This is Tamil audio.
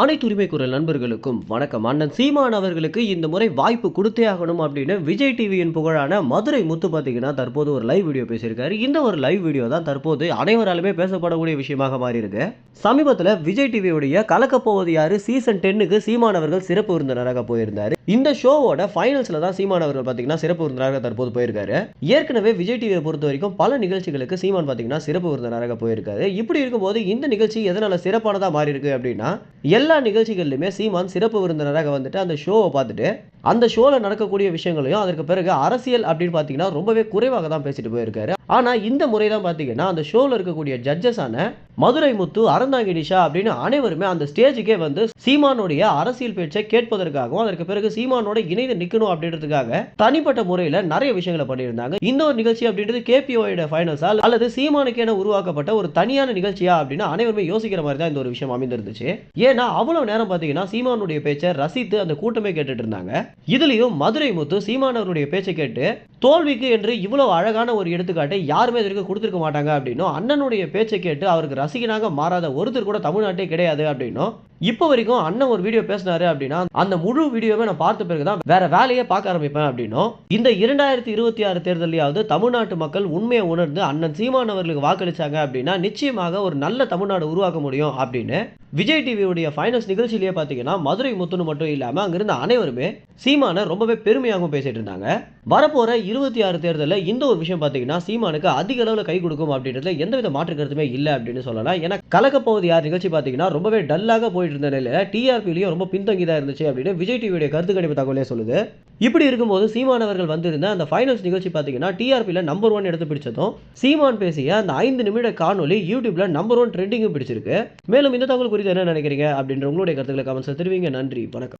அனைத்து உரிமை குரல் நண்பர்களுக்கும் வணக்கம். அண்ணன் சீமான் அவர்களுக்கு இந்த முறை வாய்ப்பு கொடுத்தே ஆகணும் அப்படின்னு விஜய் டிவியின் புகழான மதுரை முத்து பார்த்தீங்கன்னா தற்போது ஒரு லைவ் வீடியோ பேசியிருக்காரு. இந்த ஒரு லைவ் வீடியோ தான் தற்போது அனைவராலுமே பேசப்படக்கூடிய விஷயமாக மாறியிருக்கு. சமீபத்தில் விஜய் டிவியுடைய கலக்கப்போவது யாரு? சீசன் டென்னுக்கு சீமான் அவர்கள் சிறப்பு விருந்தினராக போயிருந்தாரு. இந்த ஷோவோட ஃபைனல்ஸ்ல தான் சீமான் அவர்கள் பார்த்தீங்கன்னா சிறப்பு விருந்தினராக தற்போது போயிருக்காரு. ஏற்கனவே விஜய் டிவியை பொறுத்த வரைக்கும் பல நிகழ்ச்சிகளுக்கு சீமான் பார்த்தீங்கன்னா சிறப்பு விருந்தினராக போயிருக்காரு. இப்படி இருக்கும்போது இந்த நிகழ்ச்சி எதனால சிறப்பானதாக மாறி இருக்கு அப்படின்னா எல்லா நிகழ்ச்சிகள்லையுமே சீமான் சிறப்பு விருந்தினராக வந்துட்டு அந்த ஷோவை பார்த்துட்டு அந்த ஷோவில் நடக்கக்கூடிய விஷயங்களையும் அதற்கு பிறகு அரசியல் அப்படின்னு பார்த்தீங்கன்னா ரொம்பவே குறைவாக தான் பேசிட்டு போயிருக்காரு. ஆனால் இந்த முறை தான் பார்த்தீங்கன்னா அந்த ஷோவில் இருக்கக்கூடிய ஜட்ஜஸான மதுரை முத்து அறந்தாங்கிடிஷா அப்படின்னு அனைவருமே அந்த ஸ்டேஜுக்கே வந்து சீமானுடைய அரசியல் பேச்சை கேட்பதற்காகவும் அதற்கு பிறகு சீமானோட இணைந்து நிற்கணும் அப்படின்றதுக்காக தனிப்பட்ட முறையில் நிறைய விஷயங்களை பண்ணியிருந்தாங்க. இந்த ஒரு நிகழ்ச்சி அப்படின்றது கேபிஓட ஃபைனல்ஸால் அல்லது சீமானுக்கென உருவாக்கப்பட்ட ஒரு தனியான நிகழ்ச்சியா அப்படின்னு அனைவருமே யோசிக்கிற மாதிரி தான் இந்த ஒரு விஷயம் அமைந்திருந்துச்சு. ஏன்னா அவ்வளவு நேரம் பார்த்தீங்கன்னா சீமானுடைய பேச்சை ரசித்து அந்த கூட்டமே கேட்டுட்டு இருந்தாங்க. இதுலயும் மதுரை முத்து சீமானவருடைய பேச்சை கேட்டு தோல்விக்கு என்று இவ்வளவு அழகான ஒரு எடுத்துக்காட்டை யாருமே இதற்கு கொடுத்துருக்க மாட்டாங்க அப்படின்னும் அண்ணனுடைய பேச்சை கேட்டு அவருக்கு ரசிகனாக மாறாத ஒருத்தர் கூட தமிழ்நாட்டே கிடையாது அப்படின்னும் இப்போ வரைக்கும் அண்ணன் ஒரு வீடியோ பேசினாரு அப்படின்னா அந்த முழு வீடியோவை நான் பார்த்த பிறகுதான் வேற வேலையை பார்க்க ஆரம்பிப்பேன் அப்படின்னும் இந்த இரண்டாயிரத்தி இருபத்தி ஆறு தேர்தலையாவது தமிழ்நாட்டு மக்கள் உண்மையை உணர்ந்து அண்ணன் சீமானவர்களுக்கு வாக்களிச்சாங்க அப்படின்னா நிச்சயமாக ஒரு நல்ல தமிழ்நாடு உருவாக்க முடியும் அப்படின்னு விஜய் டிவியுடைய ஃபைனல்ஸ் நிகழ்ச்சியிலேயே பார்த்தீங்கன்னா மதுரை முத்துன்னு மட்டும் இல்லாமல் அங்கிருந்த அனைவருமே சீமானை ரொம்பவே பெருமையாகவும் பேசிட்டு இருந்தாங்க. வரப்போற இருபத்தி ஆறு தேர்தலில் இந்த ஒரு விஷயம் பார்த்தீங்கன்னா சீமானுக்கு அதிக அளவில் கை கொடுக்கும் அப்படின்றதுல எந்தவித மாற்று கருத்துமே இல்லை அப்படின்னு சொல்லலாம். ஏன்னா கலக்கப்போவது யார்? நிகழ்ச்சி பார்த்தீங்கன்னா ரொம்பவே டல்லாக போயிட்டு இருந்த நிலையில் டிஆர்பிலையும் ரொம்ப பின்தங்கி தான் இருந்துச்சு அப்படின்னு விஜய் டிவியுடைய கருத்து கணிப்பு தகவலே சொல்லுது. இப்படி இருக்கும்போது சீமானவர்கள் வந்திருந்த அந்த ஃபைனல்ஸ் நிகழ்ச்சி பார்த்தீங்கன்னா டிஆர்பியில் நம்பர் ஒன் எடுத்து பிடிச்சதும் சீமான் பேசிய அந்த ஐந்து நிமிட காணொலி யூடியூப்ல நம்பர் ஒன் ட்ரெண்டிங்கும் பிடிச்சிருக்கு. மேலும் இந்த தகவல் குறித்து என்ன நினைக்கிறீங்க அப்படின்ற உங்களுடைய கருத்துக்களை கமெண்ட்ஸ் தெரிவிங்க. நன்றி. வணக்கம்.